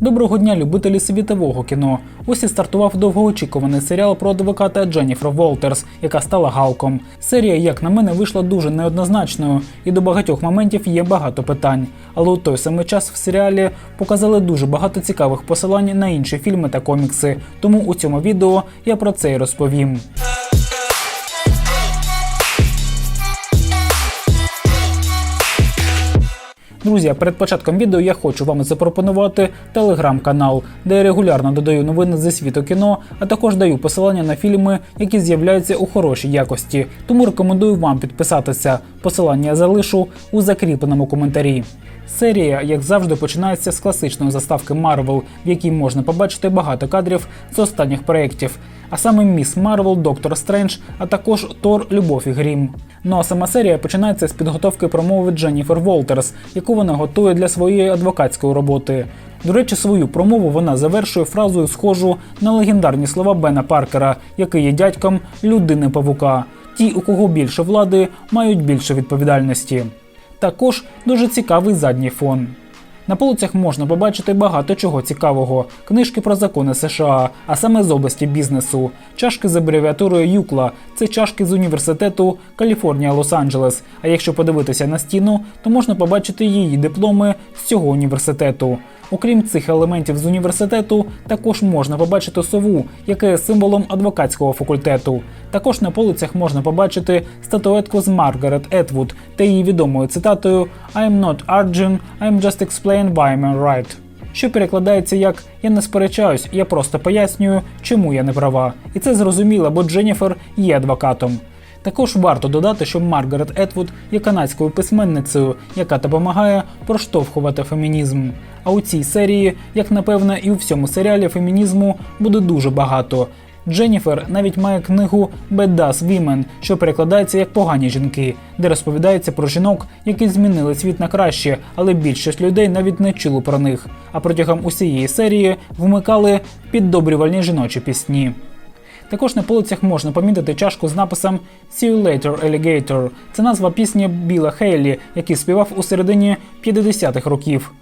Доброго дня, любителі світового кіно. Ось і стартував довгоочікуваний серіал про адвоката Дженніфер Волтерс, яка стала Галком. Серія, як на мене, вийшла дуже неоднозначною, і до багатьох моментів є багато питань. Але у той самий час в серіалі показали дуже багато цікавих посилань на інші фільми та комікси. Тому у цьому відео я про це й розповім. Друзі, перед початком відео я хочу вам запропонувати телеграм-канал, де я регулярно додаю новини зі світу кіно, а також даю посилання на фільми, які з'являються у хорошій якості. Тому рекомендую вам підписатися. Посилання залишу у закріпленому коментарі. Серія, як завжди, починається з класичної заставки Марвел, в якій можна побачити багато кадрів з останніх проєктів, а саме Міс Марвел, Доктор Стрендж, а також Тор Любов і Грім. Ну а сама серія починається з підготовки промови Дженніфер Волтерс, яку вона готує для своєї адвокатської роботи. До речі, свою промову вона завершує фразою, схожу на легендарні слова Бена Паркера, який є дядьком людини павука. Ті, у кого більше влади, мають більше відповідальності. Також дуже цікавий задній фон. На полицях можна побачити багато чого цікавого: книжки про закони США, а саме з області бізнесу, чашки з абревіатурою Юкла це чашки з університету Каліфорнія Лос-Анджелес. А якщо подивитися на стіну, то можна побачити її дипломи з цього університету. Окрім цих елементів з університету, також можна побачити сову, яка є символом адвокатського факультету. Також на полицях можна побачити статуетку з Маргарет Етвуд та її відомою цитатою «I'm not Arjun, I'm just explain why I'm right», що перекладається як Я не сперечаюсь, я просто пояснюю, чому я не права. І це зрозуміло, бо Дженніфер є адвокатом. Також варто додати, що Маргарет Етвуд є канадською письменницею, яка допомагає проштовхувати фемінізм. А у цій серії, як напевне, і у всьому серіалі фемінізму буде дуже багато. Дженніфер навіть має книгу «Badass Women», що перекладається як погані жінки, де розповідається про жінок, які змінили світ на краще, але більшість людей навіть не чули про них. А протягом усієї серії вмикали піддобрювальні жіночі пісні. Також на полицях можна помітити чашку з написом «See you later, alligator». Це назва пісні Біла Хейлі, який співав у середині 50-х років.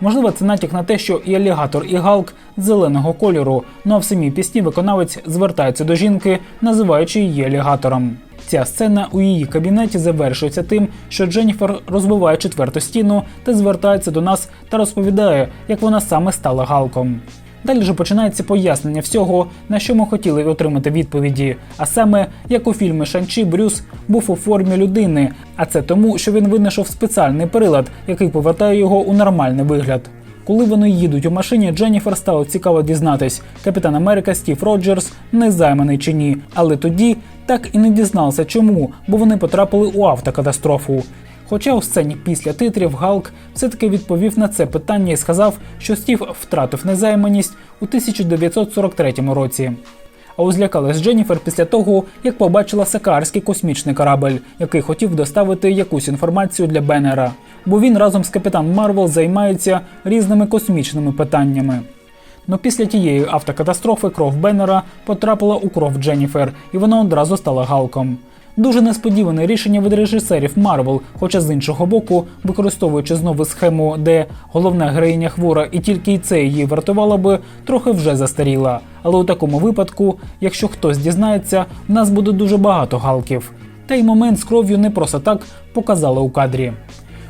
Можливо, це натяк на те, що і алігатор, і галк зеленого кольору. Ну а в самій пісні виконавець звертається до жінки, називаючи її алігатором. Ця сцена у її кабінеті завершується тим, що Дженніфер розбиває четверту стіну та звертається до нас та розповідає, як вона саме стала галком. Далі ж починається пояснення всього, на що ми хотіли отримати відповіді, а саме, як у фільмі Шанчі Брюс був у формі людини, а це тому, що він винайшов спеціальний прилад, який повертає його у нормальний вигляд. Коли вони їдуть у машині, Дженніфер стало цікаво дізнатись, капітан Америка Стів Роджерс не займаний чи ні. Але тоді так і не дізнався чому, бо вони потрапили у автокатастрофу. Хоча у сцені після титрів Галк все-таки відповів на це питання і сказав, що Стів втратив незайманість у 1943 році. А узлякалась Дженніфер після того, як побачила сакарський космічний корабль, який хотів доставити якусь інформацію для Беннера. Бо він разом з капітан Марвел займається різними космічними питаннями. Но після тієї автокатастрофи кров Беннера потрапила у кров Дженніфер, і вона одразу стала Галком. Дуже несподіване рішення від режисерів Марвел, хоча з іншого боку, використовуючи знову схему, де головна героїня хвора і тільки й це її вартувало би, трохи вже застаріла. Але у такому випадку, якщо хтось дізнається, в нас буде дуже багато галків. Та й момент з кров'ю не просто так показали у кадрі.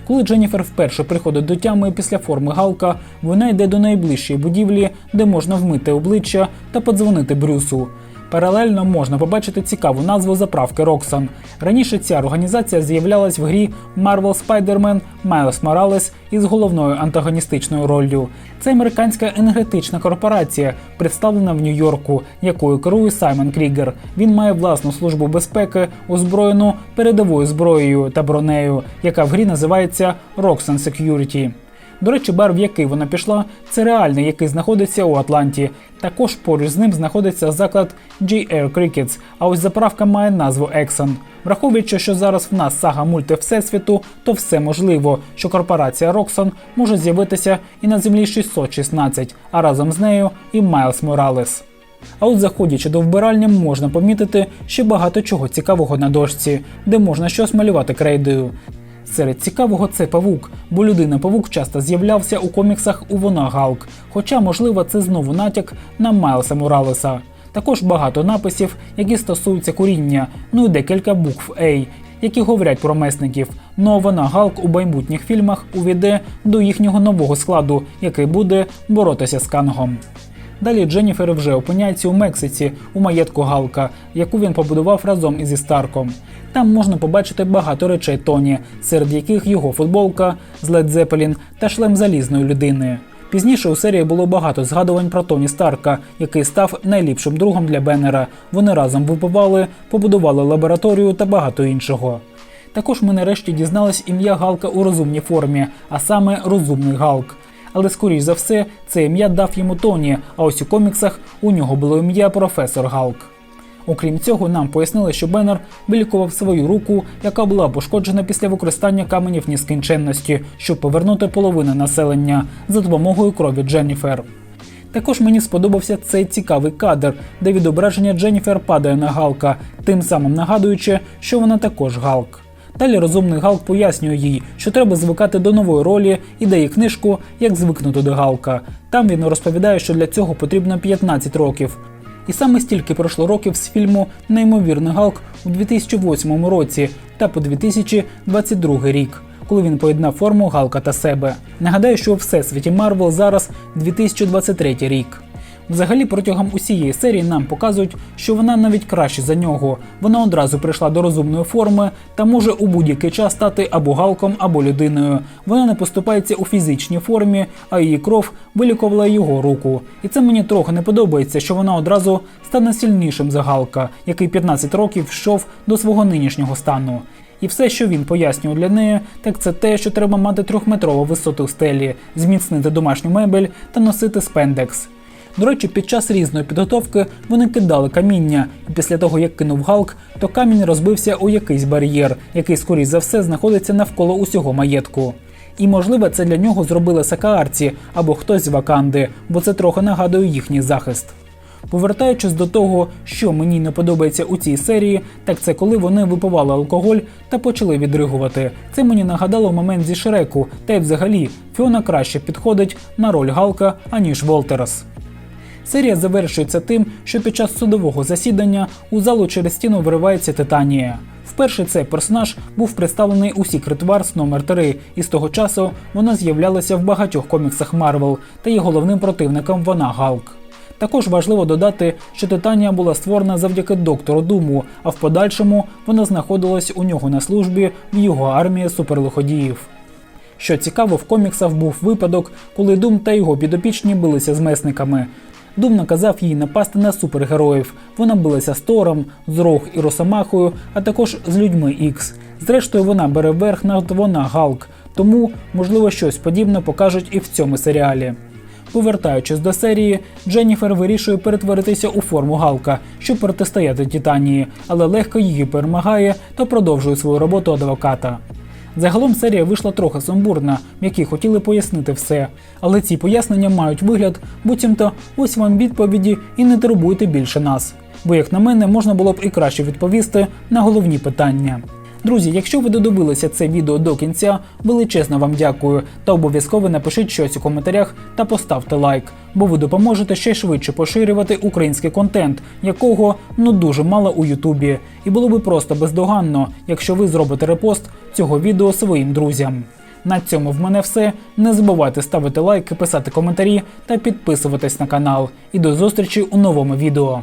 Коли Дженніфер вперше приходить до тями після форми Галка, вона йде до найближчої будівлі, де можна вмити обличчя та подзвонити Брюсу. Паралельно можна побачити цікаву назву заправки Roxxon. Раніше ця організація з'являлась в грі Marvel Spider-Man Miles Morales із головною антагоністичною роллю. Це американська енергетична корпорація, представлена в Нью-Йорку, якою керує Саймон Крігер. Він має власну службу безпеки, озброєну передовою зброєю та бронею, яка в грі називається Roxxon Security. До речі, бар, в який вона пішла, це реальний, який знаходиться у Атланті. Також поруч з ним знаходиться заклад GR Crickets, а ось заправка має назву Exxon. Враховуючи, що зараз в нас сага мульти Всесвіту, то все можливо, що корпорація Roxxon може з'явитися і на землі 616, а разом з нею і Майлз Моралес. А от заходячи до вбиральні, можна помітити ще багато чого цікавого на дошці, де можна щось малювати крейдою. Серед цікавого це павук, бо людина павук часто з'являвся у коміксах у вона Галк. Хоча, можливо, це знову натяк на Майлса Моралеса. Також багато написів, які стосуються куріння, ну і декілька букв A, які говорять про месників. Ну а вона Галк у майбутніх фільмах увійде до їхнього нового складу, який буде боротися з Кангом. Далі Дженніфер вже опиняється у Мексиці у маєтку Галка, яку він побудував разом із Істарком. Там можна побачити багато речей Тоні, серед яких його футболка з Led та шлем залізної людини. Пізніше у серії було багато згадувань про Тоні Старка, який став найліпшим другом для Беннера. Вони разом випивали, побудували лабораторію та багато іншого. Також ми нарешті дізнались ім'я Галка у розумній формі, а саме розумний Галк. Але скоріш за все, це ім'я дав йому Тоні, а ось у коміксах у нього було ім'я професор Галк. Окрім цього, нам пояснили, що Беннер вилікував свою руку, яка була пошкоджена після використання каменів нескінченності, щоб повернути половину населення за допомогою крові Дженніфер. Також мені сподобався цей цікавий кадр, де відображення Дженніфер падає на Галка, тим самим нагадуючи, що вона також Галк. Далі розумний Галк пояснює їй, що треба звикати до нової ролі і дає книжку Як звикнути до Галка. Там він розповідає, що для цього потрібно 15 років. І саме стільки пройшло років з фільму Неймовірний Галк у 2008 році та по 2022 рік, коли він поєднав форму Галка та себе. Нагадаю, що у всесвіті Марвел зараз 2023 рік. Взагалі, протягом усієї серії нам показують, що вона навіть краще за нього. Вона одразу прийшла до розумної форми та може у будь-який час стати або галком, або людиною. Вона не поступається у фізичній формі, а її кров вилікувала його руку. І це мені трохи не подобається, що вона одразу стане сильнішим за Галка, який 15 років йшов до свого нинішнього стану. І все, що він пояснював для неї, так це те, що треба мати трьохметрову висоту стелі, зміцнити домашню мебель та носити спендекс. До речі, під час різної підготовки вони кидали каміння, і після того, як кинув Галк, то камінь розбився у якийсь бар'єр, який, скоріш за все, знаходиться навколо усього маєтку. І можливо, це для нього зробили сакаарці або хтось з Ваканди, бо це трохи нагадує їхній захист. Повертаючись до того, що мені не подобається у цій серії, так це коли вони випивали алкоголь та почали відригувати. Це мені нагадало момент зі Шреку, та й взагалі Фіона краще підходить на роль Галка, аніж Волтерас. Серія завершується тим, що під час судового засідання у залу через стіну виривається Титанія. Вперше цей персонаж був представлений у Secret Wars номер 3 і з того часу вона з'являлася в багатьох коміксах Марвел та є головним противником вона Галк. Також важливо додати, що Титанія була створена завдяки доктору Думу, а в подальшому вона знаходилась у нього на службі в його армії суперлиходіїв. Що цікаво, в коміксах був випадок, коли Дум та його підопічні билися з месниками. Дум наказав їй напасти на супергероїв. Вона билася з Тором, з Рог і Росомахою, а також з людьми Ікс. Зрештою, вона бере верх над вона Галк, тому, можливо, щось подібне покажуть і в цьому серіалі. Повертаючись до серії, Дженніфер вирішує перетворитися у форму Галка, щоб протистояти Титанії, але легко її перемагає та продовжує свою роботу адвоката. Загалом серія вийшла трохи сумбурна, в хотіли пояснити все. Але ці пояснення мають вигляд, буцімто ось вам відповіді і не турбуйте більше нас. Бо, як на мене, можна було б і краще відповісти на головні питання. Друзі, якщо ви додивилися це відео до кінця, величезно вам дякую та обов'язково напишіть щось у коментарях та поставте лайк, бо ви допоможете ще швидше поширювати український контент, якого ну дуже мало у Ютубі. І було би просто бездоганно, якщо ви зробите репост цього відео своїм друзям. На цьому в мене все. Не забувайте ставити лайки, писати коментарі та підписуватись на канал. І до зустрічі у новому відео.